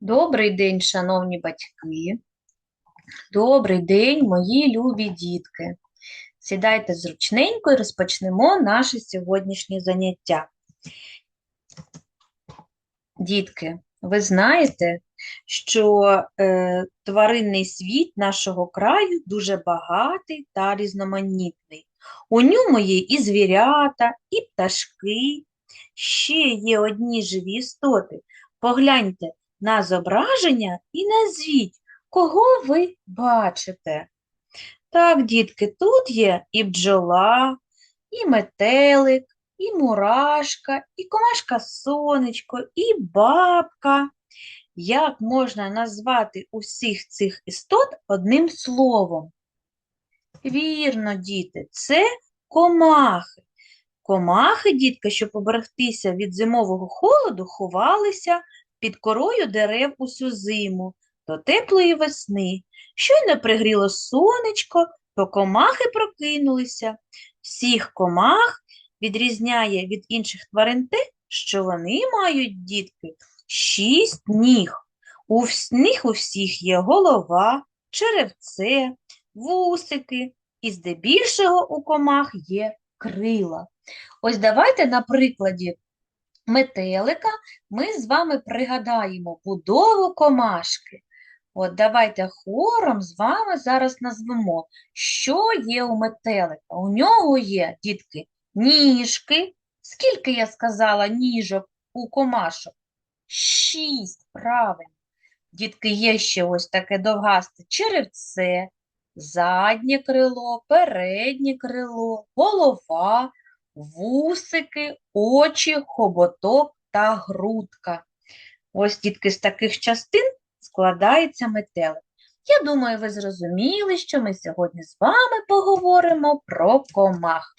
Добрий день, шановні батьки. Добрий день, мої любі дітки. Сідайте зручненько і розпочнемо наше сьогоднішнє заняття. Дітки, ви знаєте, що е, тваринний світ нашого краю дуже багатий та різноманітний. У ньому є і звірята, і пташки, ще є одні живі істоти. Погляньте на зображення і назвіть, кого ви бачите. Так, дітки, тут є і бджола, і метелик, і мурашка, і комашка сонечко, і бабка. Як можна назвати усіх цих істот одним словом? Вірно, діти, це комахи. Комахи, дітки, щоб поберегтися від зимового холоду, ховалися під корою дерев усю зиму до теплої весни. Щойно пригріло сонечко, то комахи прокинулися. Всіх комах відрізняє від інших тварин те, що вони мають, дітки, шість ніг. У них у всіх є голова, черевце, вусики, і здебільшого у комах є крила. Ось давайте на прикладі метелика ми з вами пригадаємо будову комашки. От давайте хором з вами зараз назвемо, що є у метелика. У нього є, дітки, ніжки. Скільки я сказала ніжок у комашок? Шість, правильно. Дітки, є ще ось таке довгасте черевце, заднє крило, переднє крило, голова, вусики, очі, хоботок та грудка. Ось, дітки, з таких частин складається метелик. Я думаю, ви зрозуміли, що ми сьогодні з вами поговоримо про комах.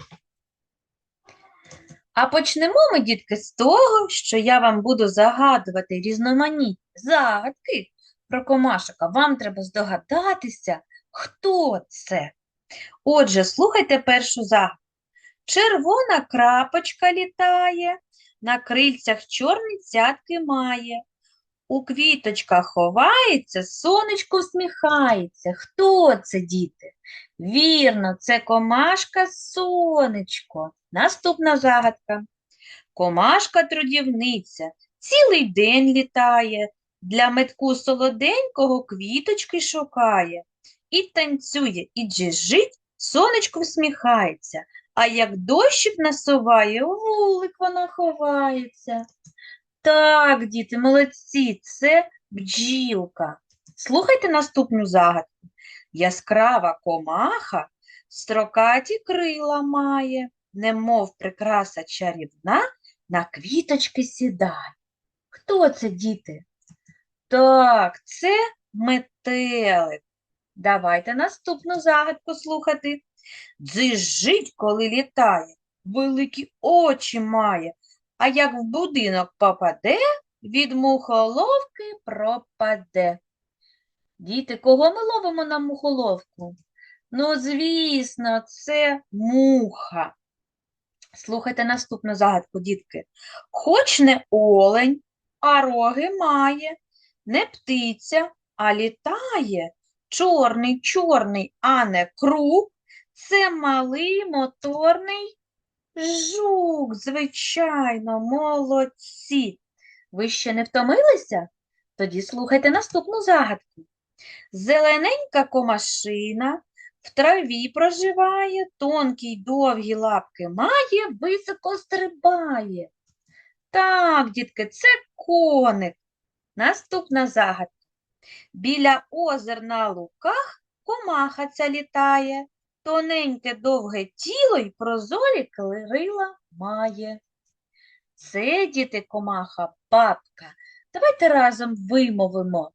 А почнемо ми, дітки, з того, що я вам буду загадувати різноманітні загадки про комашок, вам треба здогадатися, хто це. Отже, слухайте першу загадку. Червона крапочка літає, на крильцях чорні цятки має. У квіточках ховається, сонечко всміхається. Хто це, діти? Вірно, це комашка сонечко. Наступна загадка. Комашка трудівниця цілий день літає, для метку солоденького квіточки шукає. І танцює, і джижить, сонечко всміхається, а як дощик насуває, у вулик вона ховається. Так, діти, молодці, це бджілка. Слухайте наступну загадку. Яскрава комаха строкаті крила має, немов прикраса чарівна, на квіточки сідає. Хто це, діти? Так, це метелик. Давайте наступну загадку слухати. Дзижить, коли літає, великі очі має, а як в будинок попаде, від мухоловки пропаде. Діти, кого ми ловимо на мухоловку? Ну, звісно, це муха. Слухайте наступну загадку, дітки. Хоч не олень, а роги має, не птиця, а літає. Чорний, чорний, а не круг. Це малий моторний жук, звичайно, молодці. Ви ще не втомилися? Тоді слухайте наступну загадку. Зелененька комашина в траві проживає, тонкі й довгі лапки має, високо стрибає. Так, дітки, це коник. Наступна загадка. Біля озер на луках комаха ця літає, тоненьке довге тіло й прозорі крила має. Це, діти, комаха, бабка. Давайте разом вимовимо.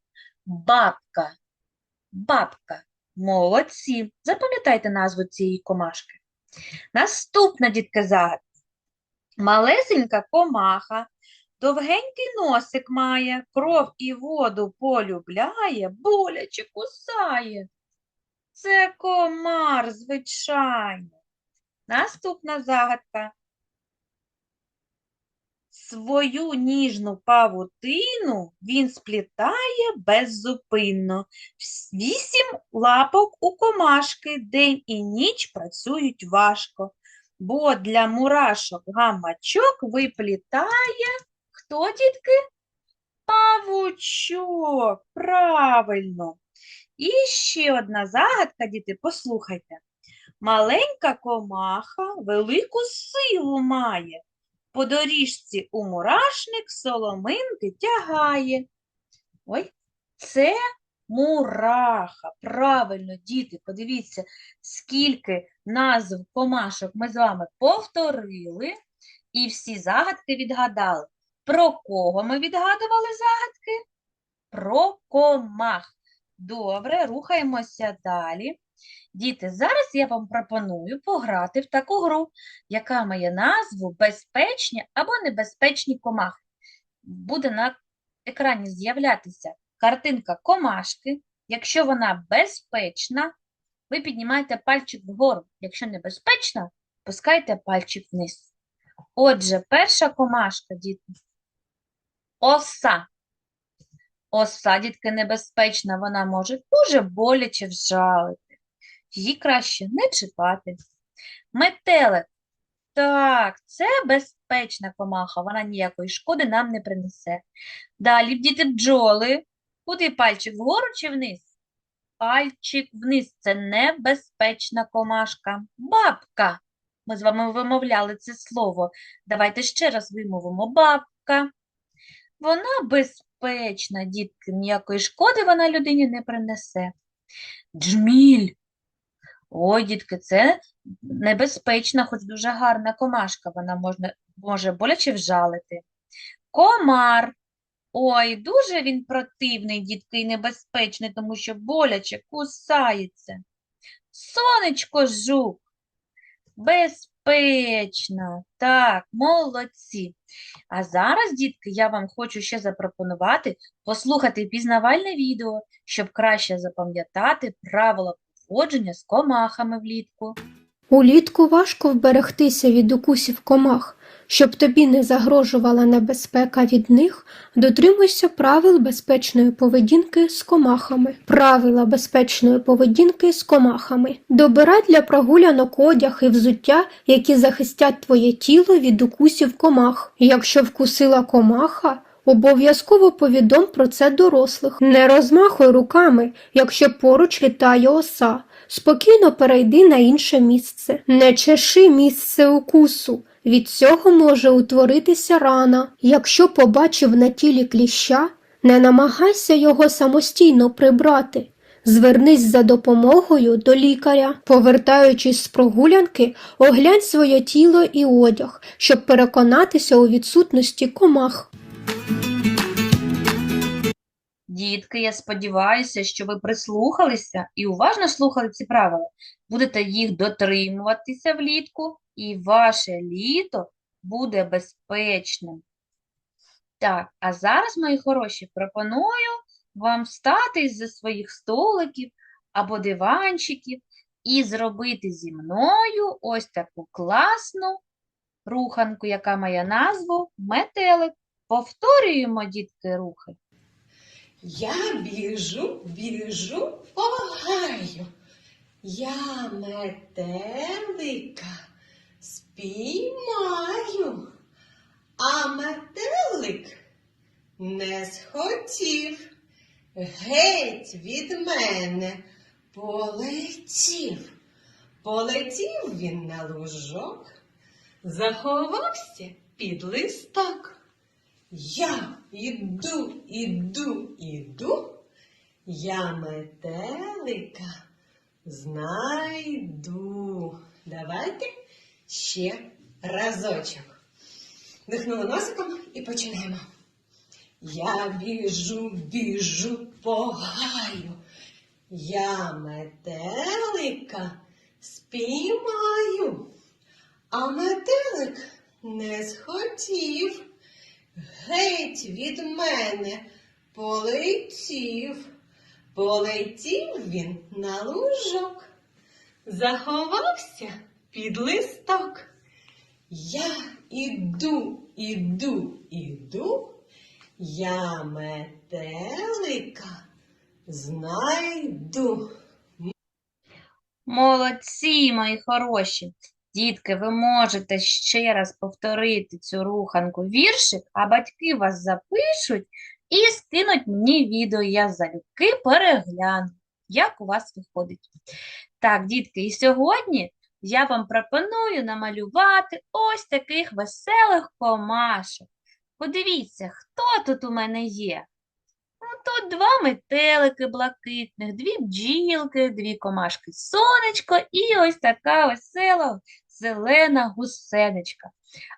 Бабка, бабка. Молодці. Запам'ятайте назву цієї комашки. Наступна, дітки, загадка. Малесенька комаха, довгенький носик має, кров і воду полюбляє, боляче кусає. Це комар, звичайно. Наступна загадка. Свою ніжну павутину він сплітає беззупинно. Вісім лапок у комашки день і ніч працюють важко, бо для мурашок гамачок виплітає хто, дітки? Павучок, правильно. І ще одна загадка, діти, послухайте. Маленька комаха велику силу має. По доріжці у мурашник соломинки тягає. Ой, це мураха. Правильно, діти, подивіться, скільки назв комашок ми з вами повторили і всі загадки відгадали. Про кого ми відгадували загадки? Про комах. Добре, рухаємося далі. Діти, зараз я вам пропоную пограти в таку гру, яка має назву Безпечні або небезпечні комахи. Буде на екрані з'являтися картинка комашки. Якщо вона безпечна, ви піднімаєте пальчик вгору. Якщо небезпечна, пускайте пальчик вниз. Отже, перша комашка, діти. Оса. Оса, дітки, небезпечна, вона може дуже боляче вжалити. Її краще не чіпати. Метелик. Так, це безпечна комаха, вона ніякої шкоди нам не принесе. Далі, діти бджоли. Куди пальчик вгору чи вниз? Пальчик вниз. Це небезпечна комашка. Бабка. Ми з вами вимовляли це слово. Давайте ще раз вимовимо. Бабка. Вона безпечна, дітки, ніякої шкоди вона людині не принесе. Джміль. Ой, дітки, це небезпечна, хоч дуже гарна комашка. Вона можна, може боляче вжалити. Комар. Ой, дуже він противний, дітки, і небезпечний, тому що боляче кусається. Сонечко жук. Безпечна. Так, молодці. А зараз, дітки, я вам хочу ще запропонувати послухати пізнавальне відео, щоб краще запам'ятати правила поводження з комахами влітку. Улітку важко вберегтися від укусів комах. Щоб тобі не загрожувала небезпека від них, дотримуйся правил безпечної поведінки з комахами. Правила безпечної поведінки з комахами. Добирай для прогулянок одяг і взуття, які захистять твоє тіло від укусів комах. Якщо вкусила комаха, Обов'язково повідом про це дорослих. Не розмахуй руками, якщо поруч літає оса. Спокійно перейди на інше місце. Не чеши місце укусу. Від цього може утворитися рана. Якщо побачив на тілі кліща, не намагайся його самостійно прибрати. Звернись за допомогою до лікаря. Повертаючись з прогулянки, оглянь своє тіло і одяг, щоб переконатися у відсутності комах. Дітки, я сподіваюся, що ви прислухалися і уважно слухали ці правила. Будете їх дотримуватися влітку, і ваше літо буде безпечним. Так, а зараз, мої хороші, пропоную вам встати із-за своїх столиків або диванчиків і зробити зі мною ось таку класну руханку, яка має назву метелик. Повторюємо, дітки, рухи. Я біжу, біжу, погаю. Я метелика спіймаю, а метелик не схотів. Геть від мене полетів. Полетів він на лужок, заховався під листок. Я іду, іду, іду, я метелика знайду. Давайте ще разочок. Дихнули носиком і починаємо. Я біжу, біжу, погаю. Я метелика спіймаю, а метелик не схотів. Геть від мене полетів, полетів він на лужок, заховався під листок. Я іду, іду, іду, я метелика знайду. Молодці, мої хороші. Дітки, ви можете ще раз повторити цю руханку віршик, а батьки вас запишуть і скинуть мені відео. Я залюбки перегляну, як у вас виходить. Так, дітки, і сьогодні я вам пропоную намалювати ось таких веселих комашок. Подивіться, хто тут у мене є. Ну, тут два метелики блакитних, дві бджілки, дві комашки сонечко і ось така весела зелена гусеничка.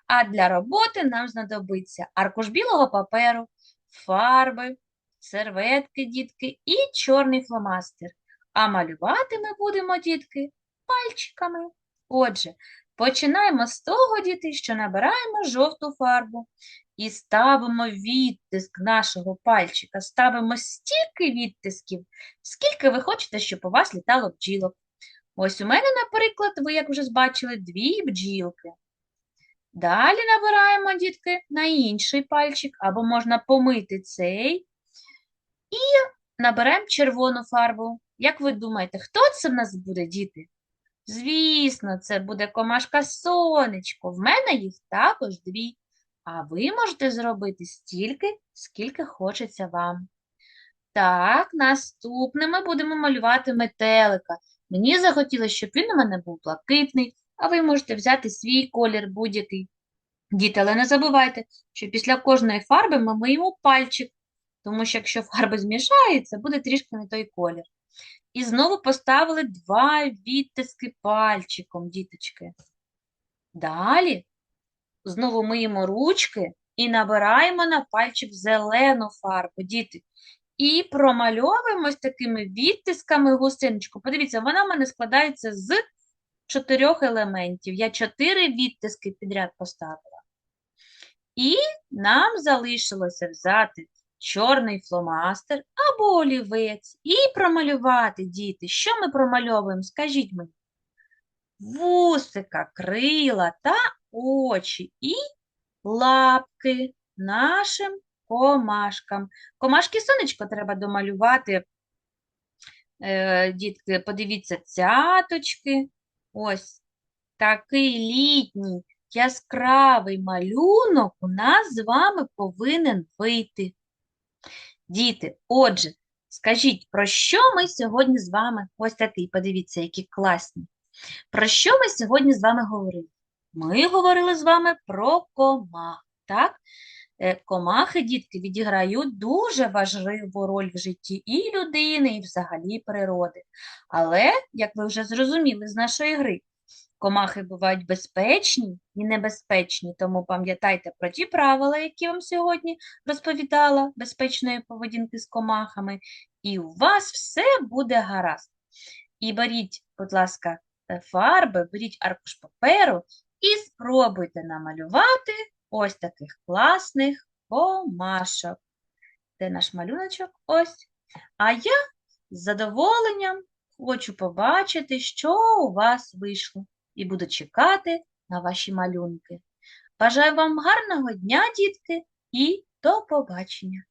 А для роботи нам знадобиться аркуш білого паперу, фарби, серветки, дітки і чорний фломастер. А малювати ми будемо, дітки, пальчиками. Отже, починаємо з того, діти, що набираємо жовту фарбу і ставимо відтиск нашого пальчика. Ставимо стільки відтисків, скільки ви хочете, щоб у вас літало бджілок. Ось у мене, наприклад, ви, як вже бачили, дві бджілки. Далі набираємо, дітки, на інший пальчик, або можна помити цей. І наберемо червону фарбу. Як ви думаєте, хто це в нас буде, діти? Звісно, це буде комашка сонечко. В мене їх також дві. А ви можете зробити стільки, скільки хочеться вам. Так, наступне ми будемо малювати метелика. Мені захотілося, щоб він у мене був блакитний, а ви можете взяти свій колір будь-який. Діти, але не забувайте, що після кожної фарби ми миємо пальчик, тому що якщо фарби змішаються, буде трішки не той колір. І знову поставили два відтиски пальчиком, діточки. Далі знову миємо ручки і набираємо на пальчик зелену фарбу, діти. І промальовуємо ось такими відтисками гусеничку. Подивіться, вона в мене складається з чотирьох елементів. Я чотири відтиски підряд поставила. І нам залишилося взяти чорний фломастер або олівець і промалювати, діти. Що ми промальовуємо? Скажіть мені. Вусика, крила та очі і лапки нашим комашкам. Комашки сонечко треба домалювати. Е, дітки, подивіться, цяточки. Ось такий літній яскравий малюнок у нас з вами повинен вийти. Діти, отже, скажіть, про що ми сьогодні з вами? Ось такий, подивіться, які класні. Про що ми сьогодні з вами говорили? Ми говорили з вами про комах, так? Е, Комахи, дітки, відіграють дуже важливу роль в житті і людини, і взагалі природи. Але, як ви вже зрозуміли з нашої гри, комахи бувають безпечні і небезпечні, тому пам'ятайте про ті правила, які вам сьогодні розповідала, безпечної поведінки з комахами, і у вас все буде гаразд. І беріть, будь ласка, е, фарби, беріть аркуш паперу і спробуйте намалювати ось таких класних комашок. Де наш малюночок? Ось. А я з задоволенням хочу побачити, що у вас вийшло, і буду чекати на ваші малюнки. Бажаю вам гарного дня, дітки, і до побачення!